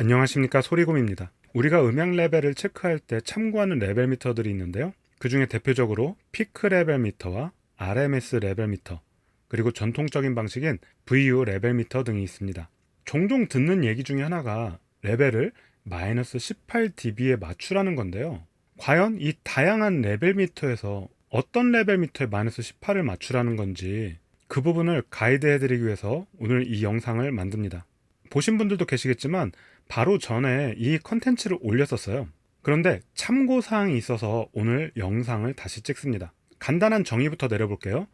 안녕하십니까 소리곰입니다. 우리가 음향 레벨을 체크할 때 참고하는 레벨 미터들이 있는데요. 그 중에 대표적으로 피크 레벨 미터와 RMS 레벨 미터, 그리고 전통적인 방식인 VU 레벨 미터 등이 있습니다. 종종 듣는 얘기 중에 하나가 레벨을 마이너스 18dB에 맞추라는 건데요. 과연 이 다양한 레벨 미터에서 어떤 레벨 미터에 마이너스 18을 맞추라는 건지 그 부분을 가이드 해드리기 위해서 오늘 이 영상을 만듭니다. 보신 분들도 계시겠지만 바로 전에 이 컨텐츠를 올렸었어요. 그런데 참고사항이 있어서 오늘 영상을 다시 찍습니다. 간단한 정의부터 내려볼게요.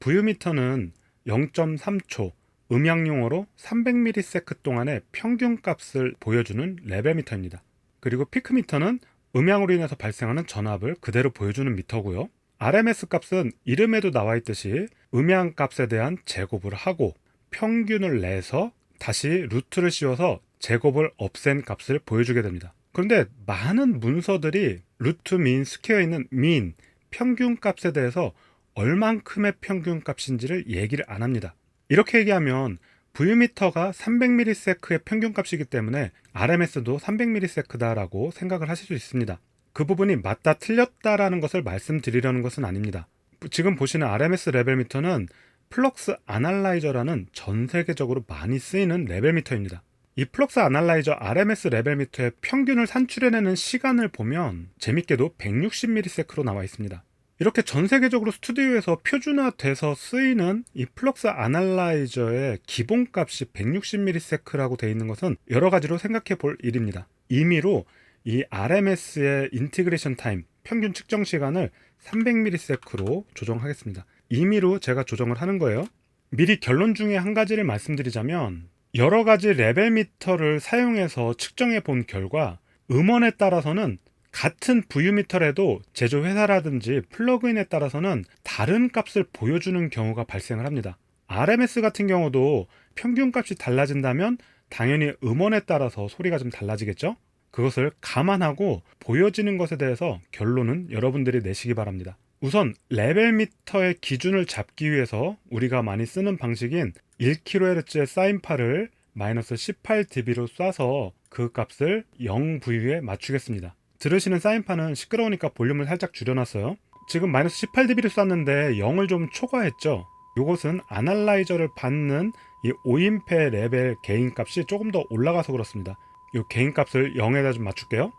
부유미터는 0.3초, 음향 용어로 300ms 동안의 평균 값을 보여주는 레벨 미터입니다. 그리고 피크미터는 음향으로 인해서 발생하는 전압을 그대로 보여주는 미터고요. RMS 값은 이름에도 나와 있듯이 음향 값에 대한 제곱을 하고 평균을 내서 다시 루트를 씌워서 제곱을 없앤 값을 보여주게 됩니다. 그런데 많은 문서들이 루트 민 스퀘어에 있는 민 평균 값에 대해서 얼만큼의 평균 값인지를 얘기를 안 합니다. 이렇게 얘기하면 V미터가 300ms의 평균 값이기 때문에 RMS도 300ms다라고 생각을 하실 수 있습니다. 그 부분이 맞다 틀렸다라는 것을 말씀드리려는 것은 아닙니다. 지금 보시는 RMS 레벨 미터는 플럭스 아날라이저라는 전 세계적으로 많이 쓰이는 레벨 미터입니다. 이 플럭스 아날라이저 RMS 레벨 미터의 평균을 산출해내는 시간을 보면 재밌게도 160ms로 나와 있습니다. 이렇게 전 세계적으로 스튜디오에서 표준화돼서 쓰이는 이 플럭스 아날라이저의 기본값이 160ms라고 되어 있는 것은 여러 가지로 생각해 볼 일입니다. 임의로 이 RMS의 인티그레이션 타임 평균 측정 시간을 300ms로 조정하겠습니다. 임의로 제가 조정을 하는 거예요. 미리 결론 중에 한 가지를 말씀드리자면 여러 가지 레벨 미터를 사용해서 측정해 본 결과 음원에 따라서는 같은 VU미터라도 제조 회사라든지 플러그인에 따라서는 다른 값을 보여주는 경우가 발생을 합니다. RMS 같은 경우도 평균 값이 달라진다면 당연히 음원에 따라서 소리가 좀 달라지겠죠? 그것을 감안하고 보여지는 것에 대해서 결론은 여러분들이 내시기 바랍니다. 우선 레벨 미터의 기준을 잡기 위해서 우리가 많이 쓰는 방식인 1kHz의 사인파를 마이너스 18dB로 쏴서 그 값을 0V에 맞추겠습니다. 들으시는 사인파는 시끄러우니까 볼륨을 살짝 줄여놨어요. 지금 마이너스 18dB를 쐈는데 0을 좀 초과했죠. 이것은 아날라이저를 받는 이 오인페 레벨 개인 값이 조금 더 올라가서 그렇습니다. 이 개인 값을 0에다 좀 맞출게요.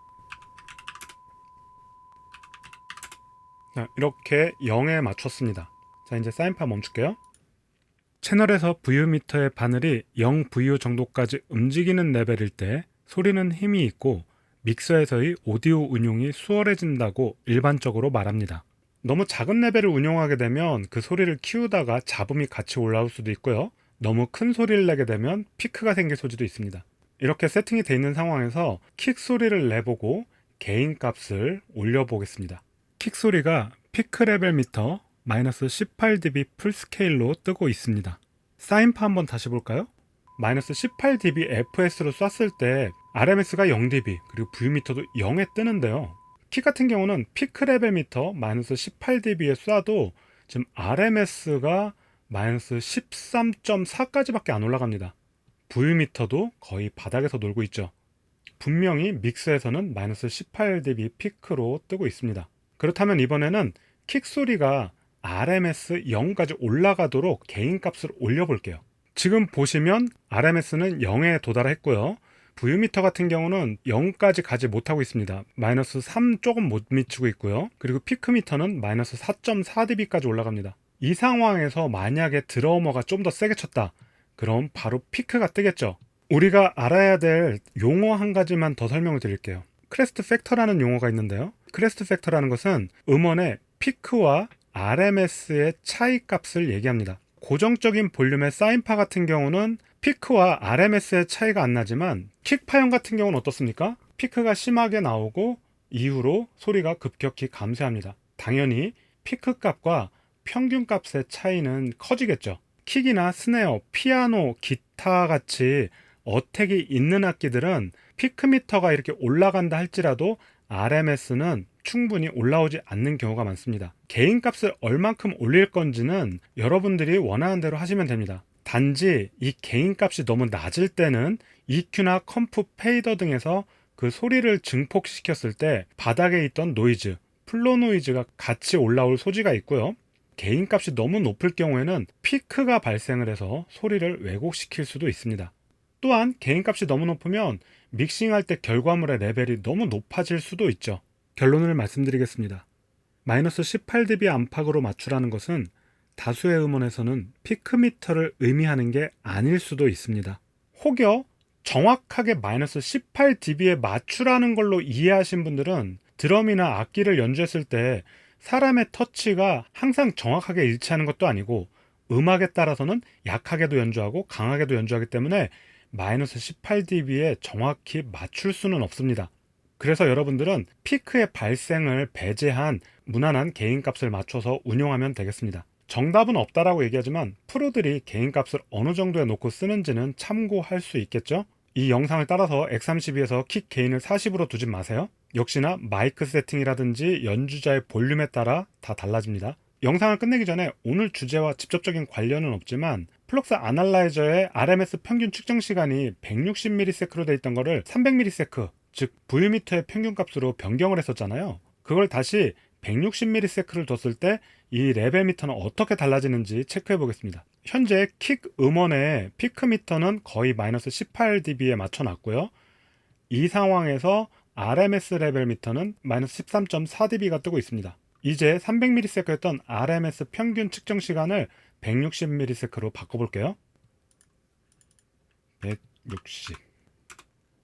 자, 이렇게 0에 맞췄습니다. 자, 이제 사인파 멈출게요. 채널에서 VU미터의 바늘이 0VU 정도까지 움직이는 레벨일 때 소리는 힘이 있고 믹서에서의 오디오 운용이 수월해진다고 일반적으로 말합니다. 너무 작은 레벨을 운용하게 되면 그 소리를 키우다가 잡음이 같이 올라올 수도 있고요. 너무 큰 소리를 내게 되면 피크가 생길 소지도 있습니다. 이렇게 세팅이 되어 있는 상황에서 킥 소리를 내보고 개인 값을 올려보겠습니다. 킥 소리가 피크 레벨 미터 마이너스 18dB 풀스케일로 뜨고 있습니다. 사인파 한번 다시 볼까요? 마이너스 18dB FS로 쐈을 때 RMS가 0dB 그리고 V미터도 0에 뜨는데요. 키 같은 경우는 피크 레벨 미터 마이너스 18dB에 쏴도 지금 RMS가 마이너스 13.4까지밖에 안 올라갑니다. V미터도 거의 바닥에서 놀고 있죠. 분명히 믹스에서는 마이너스 18dB 피크로 뜨고 있습니다. 그렇다면 이번에는 킥 소리가 RMS 0까지 올라가도록 개인 값을 올려볼게요. 지금 보시면 RMS는 0에 도달했고요. V미터 같은 경우는 0까지 가지 못하고 있습니다. 마이너스 3 조금 못 미치고 있고요. 그리고 피크미터는 마이너스 4.4dB까지 올라갑니다. 이 상황에서 만약에 드러머가 좀 더 세게 쳤다. 그럼 바로 피크가 뜨겠죠. 우리가 알아야 될 용어 한 가지만 더 설명을 드릴게요. 크레스트 팩터라는 용어가 있는데요. 크레스트 팩터라는 것은 음원의 피크와 RMS의 차이 값을 얘기합니다. 고정적인 볼륨의 사인파 같은 경우는 피크와 RMS의 차이가 안 나지만 킥파형 같은 경우는 어떻습니까? 피크가 심하게 나오고 이후로 소리가 급격히 감소합니다. 당연히 피크 값과 평균 값의 차이는 커지겠죠. 킥이나 스네어, 피아노, 기타 같이 어택이 있는 악기들은 피크미터가 이렇게 올라간다 할지라도 RMS는 충분히 올라오지 않는 경우가 많습니다. 개인 값을 얼만큼 올릴 건지는 여러분들이 원하는 대로 하시면 됩니다. 단지 이 개인 값이 너무 낮을 때는 EQ나 컴프 페이더 등에서 그 소리를 증폭시켰을 때 바닥에 있던 노이즈, 플로 노이즈가 같이 올라올 소지가 있고요. 개인 값이 너무 높을 경우에는 피크가 발생을 해서 소리를 왜곡시킬 수도 있습니다. 또한 개인 값이 너무 높으면 믹싱할 때 결과물의 레벨이 너무 높아질 수도 있죠. 결론을 말씀드리겠습니다. 마이너스 18dB 안팎으로 맞추라는 것은 다수의 음원에서는 피크미터를 의미하는 게 아닐 수도 있습니다. 혹여 정확하게 마이너스 18dB에 맞추라는 걸로 이해하신 분들은 드럼이나 악기를 연주했을 때 사람의 터치가 항상 정확하게 일치하는 것도 아니고 음악에 따라서는 약하게도 연주하고 강하게도 연주하기 때문에 마이너스 18dB에 정확히 맞출 수는 없습니다. 그래서 여러분들은 피크의 발생을 배제한 무난한 개인값을 맞춰서 운용하면 되겠습니다. 정답은 없다라고 얘기하지만 프로들이 개인값을 어느 정도에 놓고 쓰는지는 참고할 수 있겠죠? 이 영상을 따라서 132에서 킥 게인을 40으로 두진 마세요. 역시나 마이크 세팅이라든지 연주자의 볼륨에 따라 다 달라집니다. 영상을 끝내기 전에 오늘 주제와 직접적인 관련은 없지만 플럭스 아날라이저의 RMS 평균 측정 시간이 160ms로 돼 있던 거를 300ms, 즉 V미터의 평균 값으로 변경을 했었잖아요. 그걸 다시 160ms를 뒀을 때 이 레벨 미터는 어떻게 달라지는지 체크해 보겠습니다. 현재 킥 음원의 피크 미터는 거의 마이너스 18dB에 맞춰 놨고요. 이 상황에서 RMS 레벨 미터는 마이너스 13.4dB가 뜨고 있습니다. 이제 300ms였던 RMS 평균 측정 시간을 160ms로 바꿔볼게요. 160.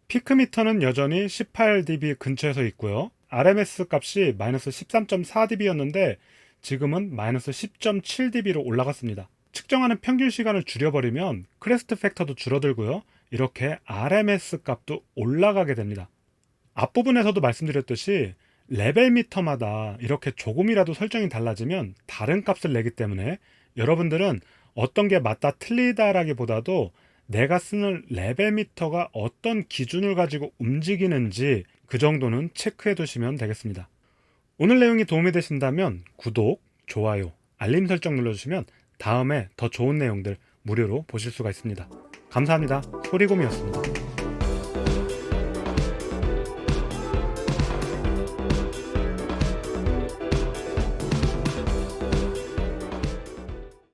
피크 미터는 여전히 18dB 근처에서 있고요. RMS 값이 마이너스 13.4dB였는데 지금은 마이너스 10.7dB로 올라갔습니다. 측정하는 평균 시간을 줄여버리면 크레스트 팩터도 줄어들고요. 이렇게 RMS 값도 올라가게 됩니다. 앞부분에서도 말씀드렸듯이 레벨 미터마다 이렇게 조금이라도 설정이 달라지면 다른 값을 내기 때문에 여러분들은 어떤 게 맞다 틀리다라기보다도 내가 쓰는 레벨 미터가 어떤 기준을 가지고 움직이는지 그 정도는 체크해 두시면 되겠습니다. 오늘 내용이 도움이 되신다면 구독, 좋아요, 알림 설정 눌러주시면 다음에 더 좋은 내용들 무료로 보실 수가 있습니다. 감사합니다. 소리곰이었습니다.